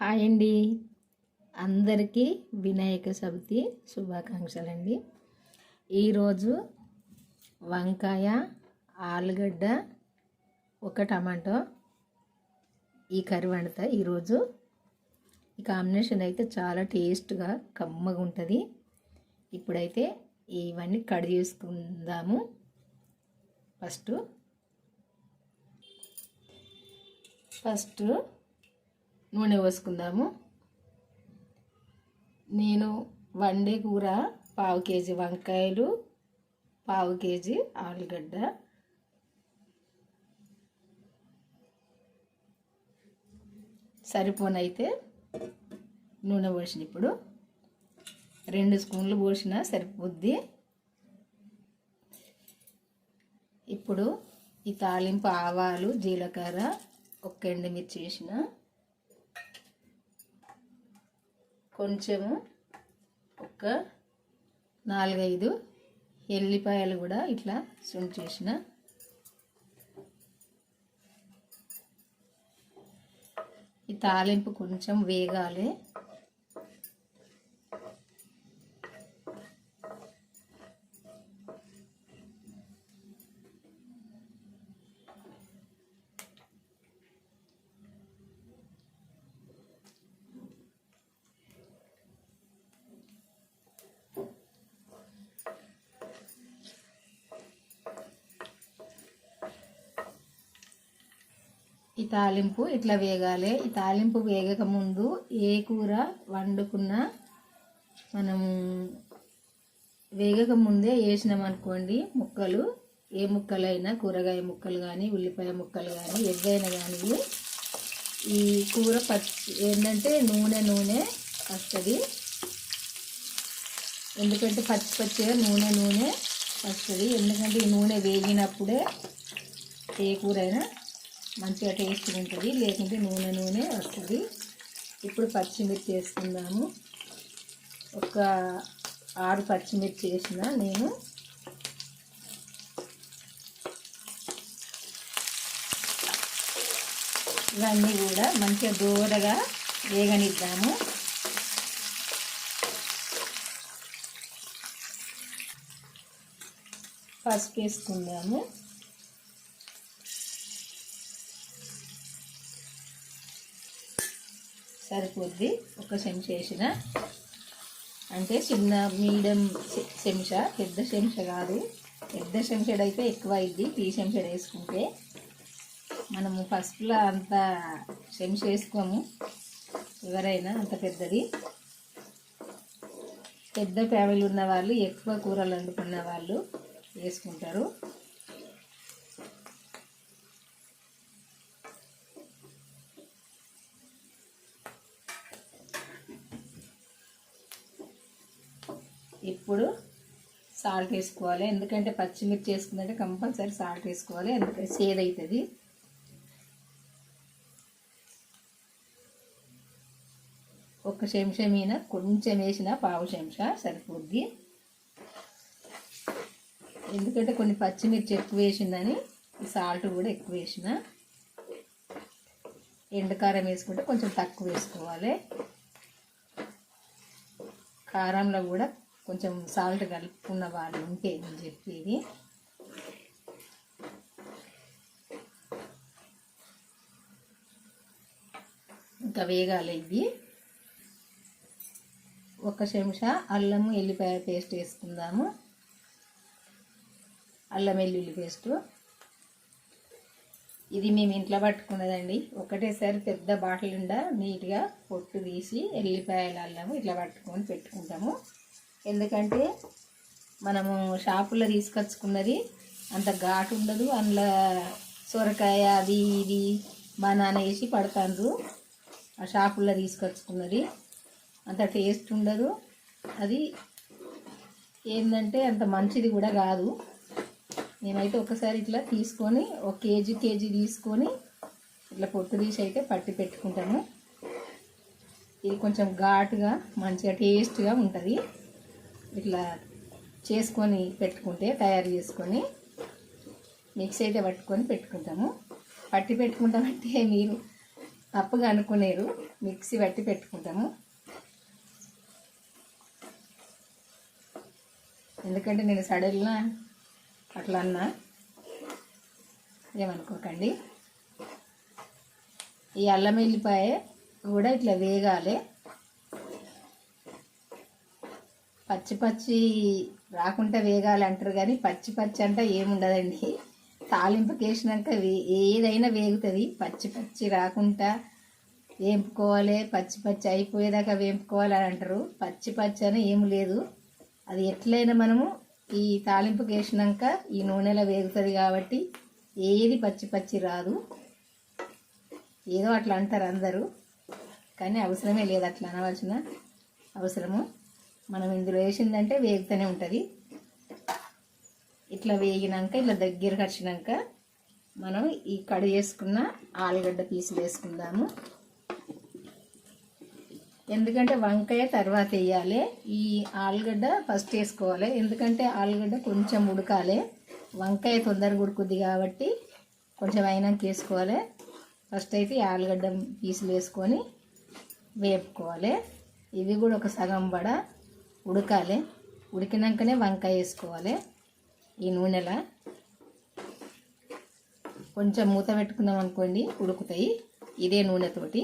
Hi అండి. అందరికీ వినాయక చవితి శుభాకాంక్షలు అండి ఈరోజు వంకాయ ఆలుగడ్డ ఒక టమాటో ఈ కర్రీ వండుతా ఈరోజు. ఈ కాంబినేషన్ అయితే చాలా టేస్ట్గా కమ్మగా ఉంటుంది. ఇప్పుడైతే ఇవన్నీ కట్ చేసుకుందాము. ఫస్ట్ ఫస్ట్ నూనె పోసుకుందాము. నేను వండే కూర పావు కేజీ వంకాయలు పావు కేజీ ఆలుగడ్డ. సరిపోనైతే నూనె పోసిన ఇప్పుడు. రెండు స్పూన్లు పోసిన సరిపోద్ది. ఇప్పుడు ఈ తాలింపు ఆవాలు జీలకర్ర ఒక్క ఎండుమిర్చి వేసిన. కొంచెము ఒక నాలుగైదు ఎల్లిపాయలు కూడా ఇట్లా సుంటి చేసిన. ఈ తాలింపు కొంచెం వేగాలి. తాలింపు ఇట్లా వేగాలి? ఈ తాలింపు వేగక ముందు ఏ కూర వండుకున్నా మనం వేగక ముందే వేసినాం అనుకోండి ముక్కలు ఏ ముక్కలైనా కూరగాయ ముక్కలు కానీ ఉల్లిపాయ ముక్కలు కానీ ఎవైనా కానీ ఈ కూర పచ్చి ఏంటంటే నూనె నూనె వస్తుంది ఎందుకంటే పచ్చి పచ్చిగా నూనె నూనె వస్తుంది ఎందుకంటే ఈ నూనె వేగినప్పుడే ఏ కూరైనా మంచిగా టేస్ట్ ఉంటుంది. లేకుంటే నూనె నూనె వస్తుంది. ఇప్పుడు పచ్చిమిర్చి వేసుకుందాము. ఒక ఆరు పచ్చిమిర్చి వేసిన నేను. ఇవన్నీ కూడా మంచిగా దూరగా వేగనిద్దాము. పసుపు వేసుకుందాము. సరిపోద్ది. ఒక చెంచా వేసిన. అంటే చిన్న మీడియం చెంచా పెద్ద చెంచా కాదు. పెద్ద చెంచాడు అయితే ఎక్కువ అయింది టీ చెంచాడు వేసుకుంటే మనము ఫస్ట్లో అంత చెంచా వేసుకోము. ఎవరైనా అంత పెద్దది. పెద్ద ఫ్యామిలీ ఉన్న వాళ్ళు ఎక్కువ కూరలు వండుకున్న వాళ్ళు వేసుకుంటారు. ఇప్పుడు సాల్ట్ వేసుకోవాలి. ఎందుకంటే పచ్చిమిర్చి వేసుకుందంటే కంపల్సరీ సాల్ట్ వేసుకోవాలి. ఎందుకంటే సేద్ అవుతుంది ఒక చెంచా మీద కొంచెం వేసిన పావు చెంచా సరిపోద్ది. ఎందుకంటే కొన్ని పచ్చిమిర్చి ఎక్కువ వేసిందని సాల్ట్ కూడా ఎక్కువ వేసిన. ఎండుకారం వేసుకుంటే కొంచెం తక్కువ వేసుకోవాలి. కారంలో కూడా కొంచెం సాల్ట్ కలుపుకున్న వాళ్ళు ఉంటే నేను చెప్పేది ఇంకా వేగాలి ఇది ఒక చెంచా అల్లము ఎల్లిపాయ పేస్ట్ వేసుకుందాము. అల్లం వెల్లుల్లి పేస్టు. ఇది మేము ఇంట్లో పట్టుకున్నదండి. ఒకటేసారి పెద్ద బాటిల్ నిండా నీట్గా పొట్టు తీసి ఎల్లిపాయలు అల్లము ఇట్లా పట్టుకొని పెట్టుకుంటాము. ఎందుకంటే మనము షాపులో తీసుకొచ్చుకున్నది అంత ఘాటు ఉండదు. అందులో సొరకాయ అది ఇది బనానా వేసి పడతాండ్రు. ఆ షాపుల్లో తీసుకొచ్చుకున్నది. అంత టేస్ట్ ఉండదు. అది ఏంటంటే అంత మంచిది కూడా కాదు. మేమైతే ఒకసారి ఇట్లా తీసుకొని ఒక కేజీ కేజీ తీసుకొని ఇట్లా పొట్టు తీసి అయితే పట్టి పెట్టుకుంటాము. ఇది కొంచెం ఘాటుగా మంచిగా టేస్ట్గా ఉంటుంది. ఇట్లా చేసుకొని పెట్టుకుంటే తయారు చేసుకొని మిక్స్ అయితే పట్టుకొని పెట్టుకుంటాము. పట్టి పెట్టుకుంటామంటే మీరు తప్పుగా అనుకునేరు. మిక్సీ పట్టి పెట్టుకుంటాము. ఎందుకంటే నేను సడన్గా అట్లా అన్నా. ఏమనుకోకండి. ఈ అల్లం వెల్లిపాయ కూడా ఇట్లా వేగాలి. పచ్చి పచ్చి రాకుండా వేగాలి అంటారు కానీ పచ్చి పచ్చి అంటే ఏముండదండి. తాలింపుకి వేసినాక వే- ఏదైనా వేగుతుంది. పచ్చి పచ్చి రాకుండా వేంపుకోవాలి. పచ్చి పచ్చి అయిపోయేదాకా వేంపుకోవాలి అని అంటారు. పచ్చి పచ్చి అని ఏం లేదు. అది ఎట్లయినా మనము ఈ తాలింపుకి వేసినాక ఈ నూనెలో వేగుతుంది కాబట్టి ఏది పచ్చి పచ్చి రాదు. ఏదో అట్లా అంటారు అందరూ. కానీ అవసరమే లేదు అట్లా అనవలసిన అవసరము. మనం ఇందులో వేసిందంటే వేగుతూనే ఉంటుంది. ఇట్లా వేగినాక ఇట్లా దగ్గరకు వచ్చినాక మనం ఈ కడు చేసుకున్న ఆలుగడ్డ పీసులు వేసుకుందాము. ఎందుకంటే వంకాయ తర్వాత వేయాలి. ఈ ఆలుగడ్డ ఫస్ట్ వేసుకోవాలి. ఎందుకంటే ఆలుగడ్డ కొంచెం ఉడకాలి. వంకాయ తొందరగా ఉడుకుద్ది కాబట్టి కొంచెం అయినాక వేసుకోవాలి. ఫస్ట్ అయితే ఆలుగడ్డ పీసులు వేసుకొని వేపుకోవాలి. ఇవి కూడా ఒక సగం బడ ఉడకాలి. ఉడికినాకనే వంకాయ వేసుకోవాలి ఈ నూనెలా. కొంచెం మూత పెట్టుకున్నాం అనుకోండి ఉడుకుతాయి. ఇదే నూనెతోటి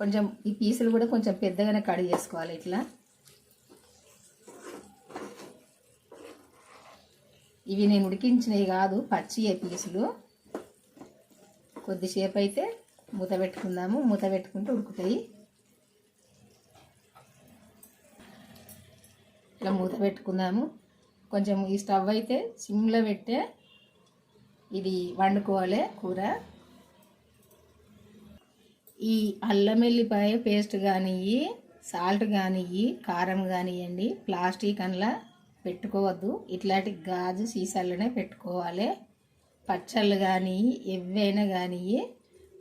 కొంచెం ఈ పీసులు కూడా కొంచెం పెద్దగానే కడి చేసుకోవాలి ఇట్లా. ఇవి నేను ఉడికించినవి కాదు పచ్చి పీసులు. కొద్దిసేపు అయితే మూత పెట్టుకుందాము. మూత పెట్టుకుంటే ఉడుకుతాయి. ఇలా మూత పెట్టుకుందాము. కొంచెం ఈ స్టవ్ అయితే సిమ్లో పెట్టే ఇది వండుకోవాలి కూర. ఈ అల్లం వెల్లిపాయ పేస్ట్ కానివ్వి సాల్ట్ కానివ్వి కారం కానివ్వండి ప్లాస్టిక్ అందులో పెట్టుకోవద్దు. ఇట్లాంటి గాజు సీసాలనే పెట్టుకోవాలి. పచ్చళ్ళు కానీ ఎవైనా కానీ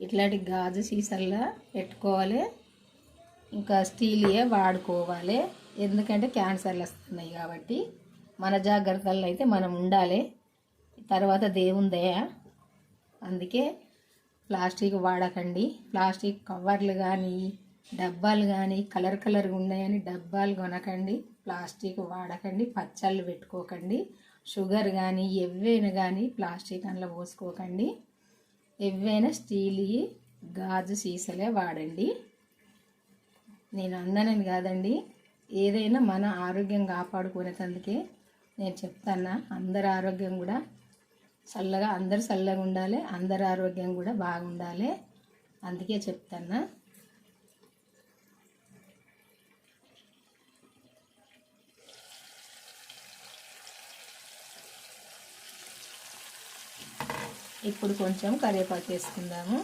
ఇట్లాంటి గాజు సీసాల్లో పెట్టుకోవాలి. ఇంకా స్టీలియే వాడుకోవాలి. ఎందుకంటే క్యాన్సర్లు వస్తున్నాయి కాబట్టి మన జాగ్రత్తల్లో అయితే మనం ఉండాలి. తర్వాత దేవుని దయ. అందుకే ప్లాస్టిక్ వాడకండి. ప్లాస్టిక్ కవర్లు కానీ డబ్బాలు కానీ కలర్ కలర్గా ఉన్నాయని డబ్బాలు కొనకండి. ప్లాస్టిక్ వాడకండి. పచ్చళ్ళు పెట్టుకోకండి. షుగర్ కానీ ఎవైనా కానీ ప్లాస్టిక్ అందులో పోసుకోకండి. ఎవైనా స్టీల్ గాజు సీసలే వాడండి. నేను అన్నానని కాదండి. ఏదైనా మన ఆరోగ్యం కాపాడుకునేటందుకే నేను చెప్తాను అందరి ఆరోగ్యం కూడా చల్లగా అందరు చల్లగా ఉండాలి అందరి ఆరోగ్యం కూడా బాగుండాలి. అందుకే చెప్తాను ఇప్పుడు కొంచెం కరివేపాకు వేసుకుందాము.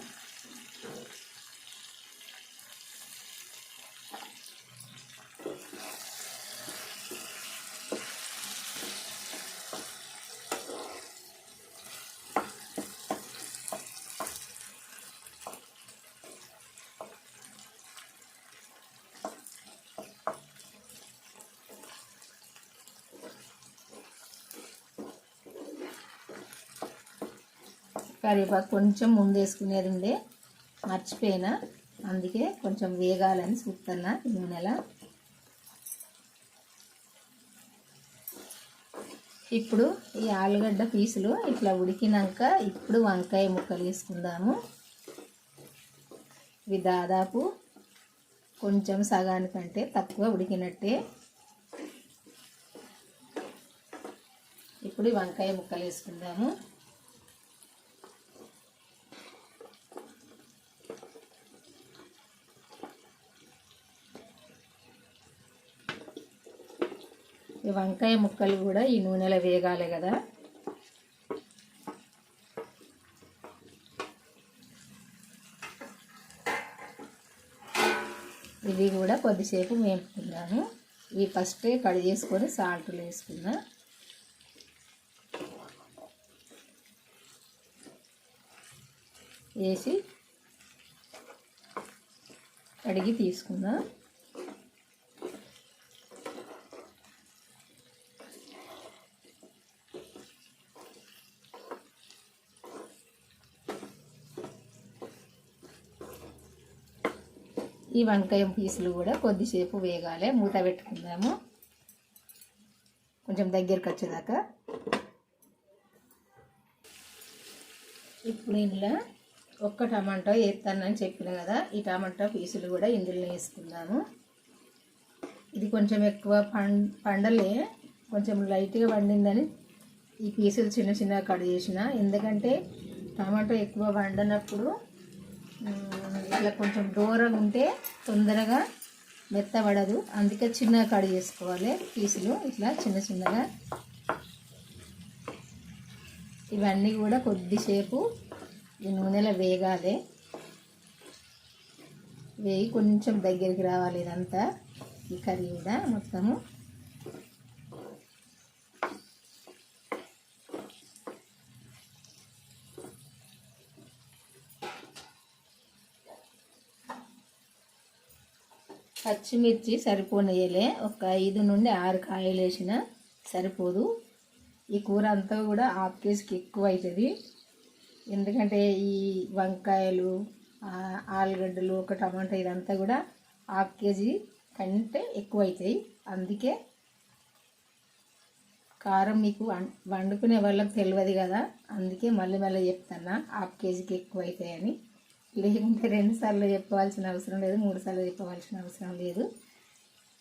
కరివేపాకు కొంచెం ముందు వేసుకునేది ఉండే మర్చిపోయినా. అందుకే కొంచెం వేగాలని చూస్తున్నా నూనెలా. ఇప్పుడు ఈ ఆలుగడ్డ పీసులు ఇట్లా ఉడికినాక ఇప్పుడు వంకాయ ముక్కలు వేసుకుందాము. ఇవి దాదాపు కొంచెం సగానికంటే తక్కువ ఉడికినట్టే. ఇప్పుడు ఈ వంకాయ ముక్కలు వేసుకుందాము. వంకాయ ముక్కలు కూడా ఈ నూనెలో వేగాలి కదా. ఇవి కూడా కొద్దిసేపు వేపుకుందాము. ఇవి ఫస్టే కడి చేసుకొని సాల్ట్లు వేసుకున్నా వేసి కడిగి తీసుకుందాం. ఈ వంకాయ పీసులు కూడా కొద్దిసేపు వేగాలి. మూత పెట్టుకుందాము. కొంచెం దగ్గరికి వచ్చేదాకా. ఇప్పుడు ఇందులో ఒక్క టమాటో వేస్తానని చెప్పిన కదా ఈ టమాటా పీసులు కూడా ఇందులో వేసుకుందాము. ఇది కొంచెం ఎక్కువ పండలే కొంచెం లైట్గా వండిందని ఈ పీసులు చిన్న చిన్నగా కట్ చేసిన. ఎందుకంటే టమాటో ఎక్కువ వండనప్పుడు ఇట్లా కొంచెం దూరంగా ఉంటే తొందరగా మెత్తబడదు. అందుకే చిన్నగా కట్ చేసుకోవాలి. పీసులు ఇట్లా చిన్న చిన్నగా. ఇవన్నీ కూడా కొద్దిసేపు ఈ నూనెలో వేగాలి. వేగి కొంచెం దగ్గరికి రావాలి ఇదంతా. ఈ కర్రీ కూడా మొత్తము. పచ్చిమిర్చి సరిపోనియలే. ఒక ఐదు నుండి ఆరు కాయలు వేసిన సరిపోదు. ఈ కూర అంతా కూడా హాఫ్ కేజీకి ఎక్కువ అవుతుంది ఎందుకంటే ఈ వంకాయలు ఆలుగడ్డలు ఒక టమాటా ఇదంతా కూడా హాఫ్ కేజీ కంటే ఎక్కువ అవుతాయి అందుకే కారం మీకు వండుకునే వాళ్ళకి తెలియదు కదా. అందుకే మళ్ళీ మళ్ళీ చెప్తాను హాఫ్ కేజీకి ఎక్కువ అవుతాయని లేకుంటే రెండు సార్లు చెప్పవలసిన అవసరం లేదు మూడు సార్లు చెప్పవలసిన అవసరం లేదు.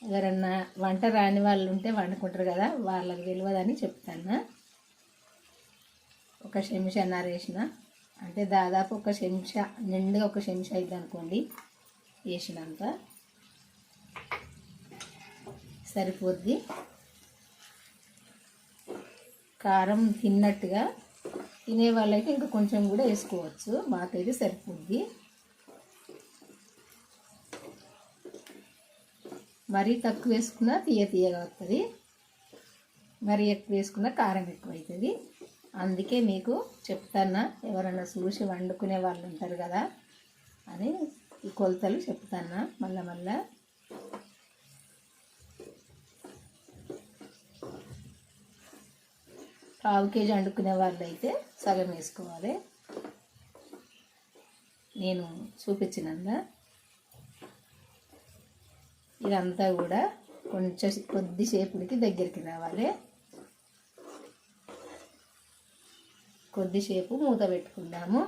ఎవరన్నా వంట రాని వాళ్ళు ఉంటే వండుకుంటారు కదా వాళ్ళకి తెలియదని చెప్తాను. ఒక చెంచా నరేసిన అంటే దాదాపు ఒక చెంచా నిండుగా ఒక చెంచా అయింది అనుకోండి వేసినంత. సరిపోద్ది. కారం తిన్నట్టుగా తినే వాళ్ళైతే ఇంకా కొంచెం కూడా వేసుకోవచ్చు. మాకైతే సరిపోద్ది మరీ తక్కువ వేసుకున్నా తీయ తీయగా వస్తుంది మరీ ఎక్కువ వేసుకున్నా కారం ఎక్కువ అవుతుంది అందుకే మీకు చెప్తానా ఎవరన్నా చూసి వండుకునే వాళ్ళు ఉంటారు కదా అని ఈ కొలతలు చెప్తానా మళ్ళా మళ్ళా. పావు కేజీ వండుకునే వాళ్ళు అయితే సగం వేసుకోవాలి. నేను చూపించినందా ఇదంతా కూడా కొంచెం కొద్దిసేపుడికి దగ్గరికి రావాలి. కొద్దిసేపు మూత పెట్టుకుందాము.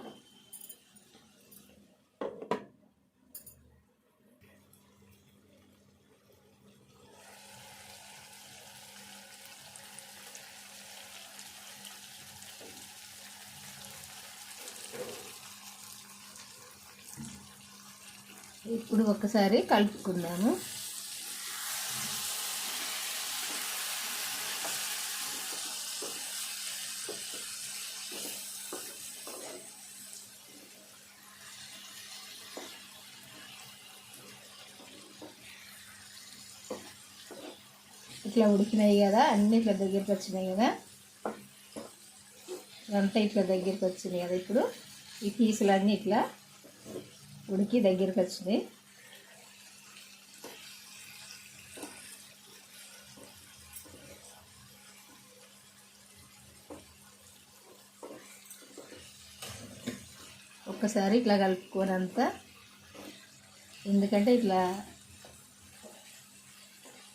ఇప్పుడు ఒకసారి కలుపుకుందాము. ఇట్లా ఉడికినాయి కదా అన్నీ ఇట్లా దగ్గరికి వచ్చినాయి కదా. ఇదంతా ఇట్లా దగ్గరికి వచ్చినాయి కదా ఇప్పుడు. ఈ పీసులన్నీ ఇట్లా ఉడికి దగ్గరికి వచ్చింది. ఒక్కసారి ఇట్లా కలుపుకోనంత ఎందుకంటే ఇట్లా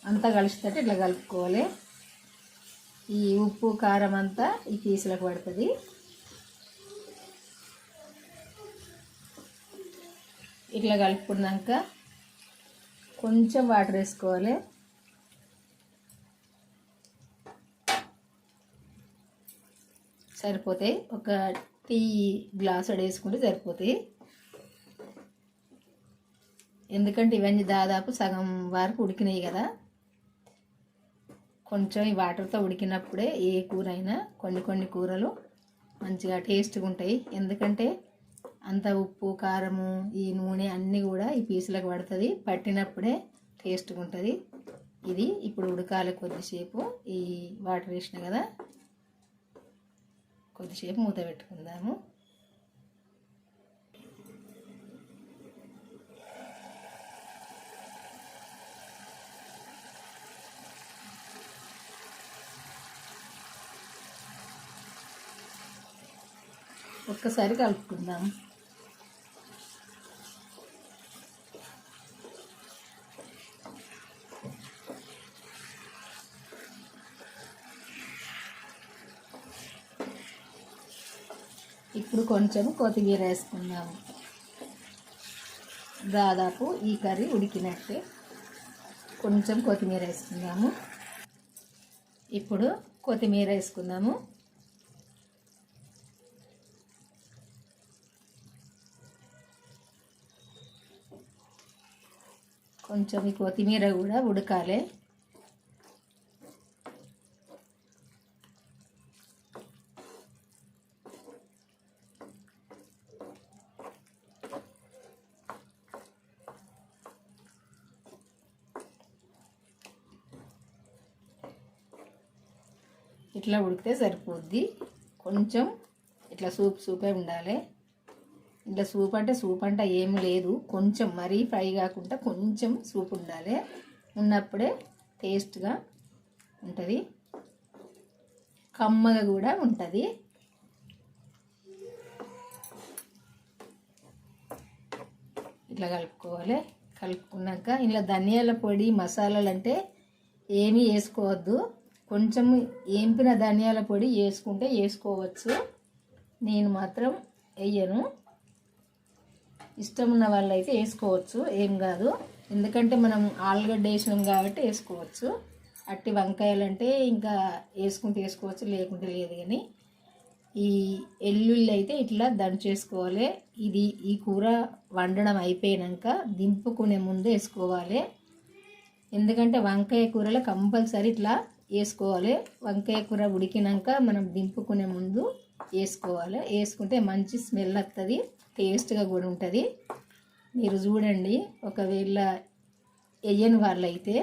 అంతా కలిసినట్టు ఇట్లా కలుపుకోవాలి. ఈ ఉప్పు కారం అంతా ఈ పీసులకు పడుతుంది. ఇట్లా కలుపుకున్నాక కొంచెం వాటర్ వేసుకోవాలి. సరిపోతాయి ఒక టీ గ్లాస్ వేసుకుంటే సరిపోతాయి. ఎందుకంటే ఇవన్నీ దాదాపు సగం వరకు ఉడికినాయి కదా. కొంచెం ఈ వాటర్తో ఉడికినప్పుడే ఏ కూర అయినా కొన్ని కొన్ని కూరలు మంచిగా టేస్ట్గా ఉంటాయి. ఎందుకంటే అంత ఉప్పు కారము ఈ నూనె అన్నీ కూడా ఈ పీసులకు పడుతుంది. పట్టినప్పుడే టేస్ట్గా ఉంటుంది. ఇది ఇప్పుడు ఉడకాలి కొద్దిసేపు. ఈ వాటర్ వేసిన కదా? కొద్దిసేపు మూత పెట్టుకుందాము. ఒక్కసారి కలుపుకుందాం ఇప్పుడు కొంచెం కొత్తిమీర వేసుకుందాము. దాదాపు ఈ కర్రీ ఉడికినట్టే కొంచెం కొత్తిమీర వేసుకుందాము. ఇప్పుడు కొత్తిమీర వేసుకుందాము. కొంచెం ఈ కొత్తిమీర కూడా ఉడకాలి. ఇట్లా ఉడికితే సరిపోద్ది. కొంచెం ఇట్లా సూప్ సూపే ఉండాలి. ఇట్లా సూప్ అంటే సూప్ అంటే ఏమి లేదు. కొంచెం మరీ ఫ్రై కాకుండా కొంచెం సూప్ ఉండాలి. ఉన్నప్పుడే టేస్ట్గా ఉంటుంది. కమ్మగా కూడా ఉంటుంది. ఇట్లా కలుపుకోవాలి. కలుపుకున్నాక ఇలా ధనియాల పొడి మసాలాలు అంటే ఏమీ వేసుకోవద్దు. కొంచెం ఏంపిన ధనియాల పొడి వేసుకుంటే వేసుకోవచ్చు. నేను మాత్రం వేయను. ఇష్టం ఉన్న వాళ్ళు అయితే వేసుకోవచ్చు. ఏం కాదు. ఎందుకంటే మనం ఆలుగడ్డ వేసినాం కాబట్టి వేసుకోవచ్చు. అట్టి వంకాయలు అంటే ఇంకా వేసుకుంటే వేసుకోవచ్చు లేకుంటే లేదు కానీ. ఈ ఎల్లుల్లి అయితే ఇట్లా దంచేసుకోవాలి ఇది ఈ కూర వండడం అయిపోయాక దింపుకునే ముందు వేసుకోవాలి. ఎందుకంటే వంకాయ కూరలో కంపల్సరీ ఇట్లా వేసుకోవాలి. వంకాయ కూర ఉడికినాక మనం దింపుకునే ముందు వేసుకోవాలి. వేసుకుంటే మంచి స్మెల్ వస్తుంది టేస్ట్గా కూడా ఉంటుంది. మీరు చూడండి ఒకవేళ వేయని వాళ్ళైతే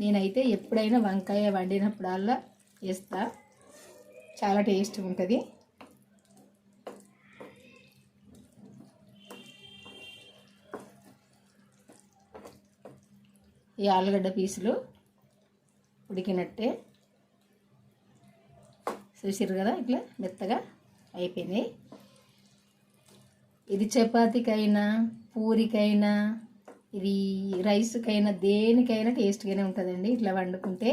నేనైతే ఎప్పుడైనా వంకాయ వండినప్పుడల్లా వేస్తా. చాలా టేస్ట్గా ఉంటుంది. ఈ ఆలుగడ్డ పీసులు ఉడికినట్టే చూసారు కదా ఇట్లా మెత్తగా అయిపోయినాయి ఇది చపాతీకైనా పూరికైనా ఇది రైస్కైనా దేనికైనా టేస్ట్గానే ఉంటుందండి. ఇట్లా వండుకుంటే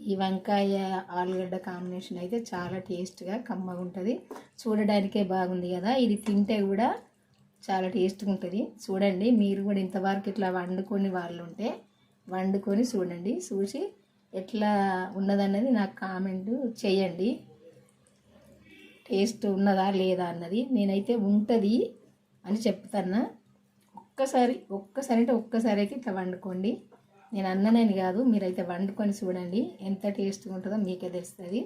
ఈ వంకాయ ఆలుగడ్డ కాంబినేషన్ అయితే చాలా టేస్ట్గా కమ్మగా ఉంటుంది. చూడడానికే బాగుంది కదా. ఇది తింటే కూడా చాలా టేస్ట్గా ఉంటుంది. చూడండి మీరు కూడా ఇంతవరకు ఇట్లా వండుకొని వాళ్ళు ఉంటే వండుకొని చూడండి. చూసి ఎట్లా ఉన్నదన్నది నాకు కామెంట్ చేయండి. టేస్ట్ ఉన్నదా లేదా అన్నది నేనైతే ఉంటుంది అని చెప్తాను ఒక్కసారి ఒక్కసారి అంటే ఒక్కసారి అయితే ఇట్లా వండుకోండి. నేను అన్ననేని కాదు మీరైతే వండుకొని చూడండి. ఎంత టేస్ట్గా ఉంటుందో మీకే తెలుస్తుంది.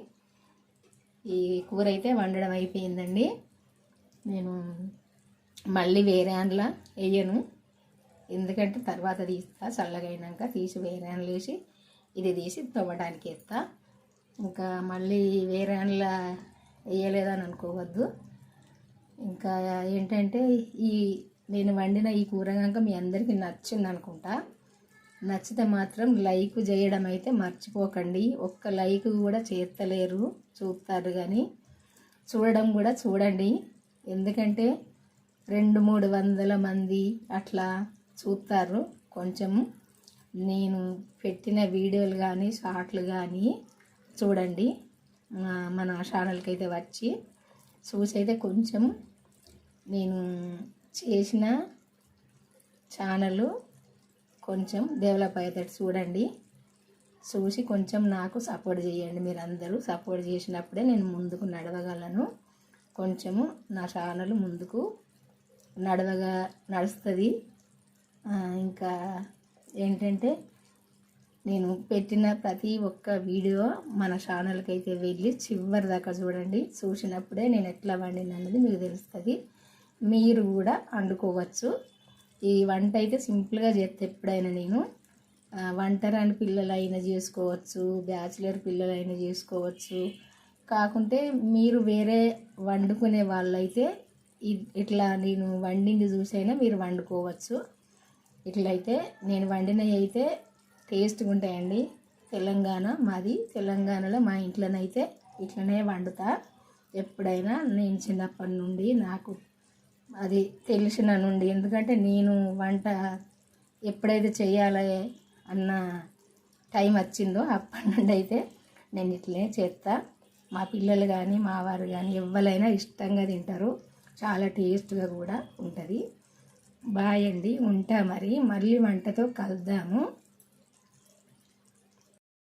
ఈ కూర అయితే వండడం అయిపోయిందండి. నేను మళ్ళీ వేరే అందులో వేయను. ఎందుకంటే తర్వాత తీస్తా చల్లగా తీసి వేరే అందులో వేసి ఇది తీసి తవ్వడానికి వేస్తా. ఇంకా మళ్ళీ వేరే అండ్ల వేయలేదని అనుకోవద్దు. ఇంకా ఏంటంటే ఈ నేను వండిన ఈ కూర కనుక మీ అందరికీ నచ్చింది అనుకుంటా. నచ్చితే మాత్రం లైక్ చేయడం అయితే మర్చిపోకండి. ఒక్క లైక్ కూడా చేస్తలేరు చూస్తారు కానీ చూడడం కూడా చూడండి. ఎందుకంటే రెండు మూడు వందల మంది అట్లా చూస్తారు కొంచెం. నేను పెట్టిన వీడియోలు కానీ షార్ట్లు కానీ చూడండి. మన ఛానల్కి అయితే వచ్చి చూసి అయితే కొంచెం నేను చేసిన ఛానల్ కొంచెం డెవలప్ అయ్యేటట్టు చూడండి. చూసి కొంచెం నాకు సపోర్ట్ చేయండి. మీరందరూ సపోర్ట్ చేసినప్పుడే నేను ముందుకు నడవగలను. కొంచెము నా ఛానల్ ముందుకు నడవగా నడుస్తుంది. ఇంకా ఏంటంటే నేను పెట్టిన ప్రతి ఒక్క వీడియో మన ఛానల్కి అయితే వెళ్ళి చివరి దాకా చూడండి. చూసినప్పుడే నేను ఎట్లా వండిన అన్నది మీకు తెలుస్తుంది. మీరు కూడా వండుకోవచ్చు. ఈ వంట అయితే సింపుల్గా చేస్తే ఎప్పుడైనా నేను వంటరాని పిల్లలైనా చేసుకోవచ్చు బ్యాచిలర్ పిల్లలైనా చేసుకోవచ్చు. కాకుంటే మీరు వేరే వండుకునే వాళ్ళైతే ఇట్లా నేను వండింది చూసైనా మీరు వండుకోవచ్చు. ఇట్లయితే నేను వండినవి అయితే టేస్ట్గా ఉంటాయండి. తెలంగాణ మాది. తెలంగాణలో మా ఇంట్లోనైతే ఇట్లనే వండుతా. ఎప్పుడైనా నేను చిన్నప్పటి నుండి నాకు అది తెలిసిన నుండి ఎందుకంటే నేను వంట ఎప్పుడైతే చేయాలి అన్న టైం వచ్చిందో అప్పటి నుండి అయితే నేను ఇట్లనే చేస్తా. మా పిల్లలు కానీ మా వారు కానీ ఎవరైనా ఇష్టంగా తింటారు. చాలా టేస్ట్గా కూడా ఉంటుంది. బాయ్ అండి ఉంటా మరి మళ్ళీ వంటతో కలుద్దాము.